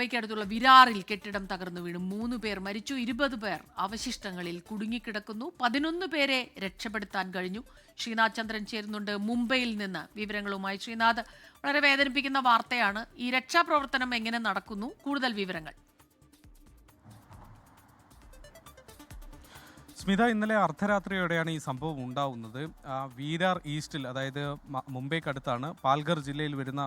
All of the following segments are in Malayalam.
മുംബൈക്ക് അടുത്തുള്ള വിരാറിൽ കെട്ടിടം തകർന്നു വീണു. മൂന്ന് പേർ മരിച്ചു. ഇരുപത് പേർ അവശിഷ്ടങ്ങളിൽ കുടുങ്ങിക്കിടക്കുന്നു. പതിനൊന്ന് പേരെ രക്ഷപ്പെടുത്താൻ കഴിഞ്ഞു. ശ്രീനാഥ് ചന്ദ്രൻ ചേരുന്നുണ്ട് മുംബൈയിൽ നിന്ന്. വിവരങ്ങളുമായി ശ്രീനാഥ്. വളരെ വേദനിപ്പിക്കുന്ന വാർത്തയാണ്. ഈ രക്ഷാപ്രവർത്തനം എങ്ങനെ നടക്കുന്നു? കൂടുതൽ വിവരങ്ങൾ. സ്മിത ഇന്നലെ അർദ്ധരാത്രിയോടെയാണ് ഈ സംഭവം ഉണ്ടാവുന്നത്. വീരാർ ഈസ്റ്റിൽ അതായത് മുംബൈക്കടുത്താണ് പാൽഘർ ജില്ലയിൽ വരുന്ന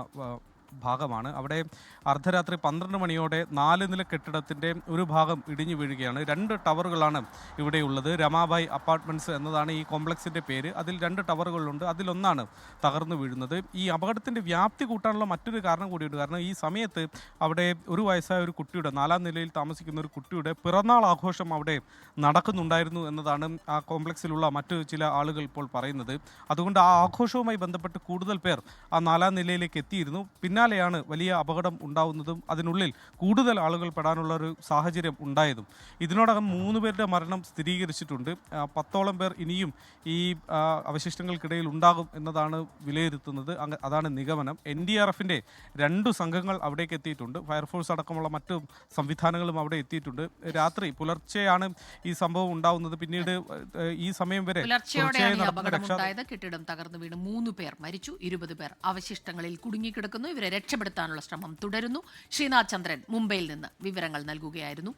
ഭാഗമാണ്. അവിടെ അർദ്ധരാത്രി പന്ത്രണ്ട് മണിയോടെ നാല് നില കെട്ടിടത്തിന്റെ ഒരു ഭാഗം ഇടിഞ്ഞു വീഴുകയാണ്. രണ്ട് ടവറുകളാണ് ഇവിടെയുള്ളത് രമാബായ് അപ്പാർട്ട്മെന്റ്സ് എന്നതാണ് ഈ കോംപ്ലക്സിന്റെ പേര്. അതിൽ രണ്ട് ടവറുകളുണ്ട്. അതിലൊന്നാണ് തകർന്നു വീഴുന്നത്. ഈ അപകടത്തിന്റെ വ്യാപ്തി കൂട്ടാനുള്ള മറ്റൊരു കാരണം കൂടിയുണ്ട്. കാരണം ഈ സമയത്ത് അവിടെ ഒരു വയസ്സായ ഒരു കുട്ടിയുടെ നാലാം നിലയിൽ താമസിക്കുന്ന ഒരു കുട്ടിയുടെ പിറന്നാൾ ആഘോഷം അവിടെ നടക്കുന്നുണ്ടായിരുന്നു എന്നതാണ് ആ കോംപ്ലക്സിലുള്ള മറ്റു ചില ആളുകൾ ഇപ്പോൾ പറയുന്നത്. അതുകൊണ്ട് ആ ആഘോഷവുമായി ബന്ധപ്പെട്ട് കൂടുതൽ പേർ ആ നാലാം നിലയിലേക്ക് എത്തിയിരുന്നു. പിന്നാലെയാണ് വലിയ അപകടം ഉണ്ടാവുന്നതും അതിനുള്ളിൽ കൂടുതൽ ആളുകൾ പെടാനുള്ള ഒരു സാഹചര്യം ഉണ്ടായതും. ഇതിനോടകം മൂന്ന് പേരുടെ മരണം സ്ഥിരീകരിച്ചിട്ടുണ്ട്. പത്തോളം പേർ ഇനിയും ഈ അവശിഷ്ടങ്ങൾക്കിടയിൽ ഉണ്ടാകും എന്നതാണ് വിലയിരുത്തുന്നത്. അതാണ് നിഗമനം. എൻ ഡി ആർ എഫിന്റെ രണ്ടു സംഘങ്ങൾ അവിടേക്ക് എത്തിയിട്ടുണ്ട്. ഫയർഫോഴ്സ് അടക്കമുള്ള മറ്റു സംവിധാനങ്ങളും അവിടെ എത്തിയിട്ടുണ്ട്. രാത്രി പുലർച്ചെയാണ് ഈ സംഭവം ഉണ്ടാവുന്നത്. പിന്നീട് ഈ സമയം വരെ പുലർച്ചെയോടെയാണ് രക്ഷാ അപകടമുണ്ടായത് കെട്ടിടം തകർന്നു വീണ് മൂന്ന് പേർ മരിച്ചു. ഇരുപത് പേർ അവശിഷ്ടങ്ങളിൽ കുടുങ്ങിക്കിടക്കുന്നു. ഇവരെ രക്ഷപ്പെടുത്താനുള്ള ശ്രമം തുടരുന്നു. ശ്രീനാഥ് ചന്ദ്രൻ മുംബൈയിൽ നിന്ന് വിവരങ്ങൾ നൽകുകയായിരുന്നു.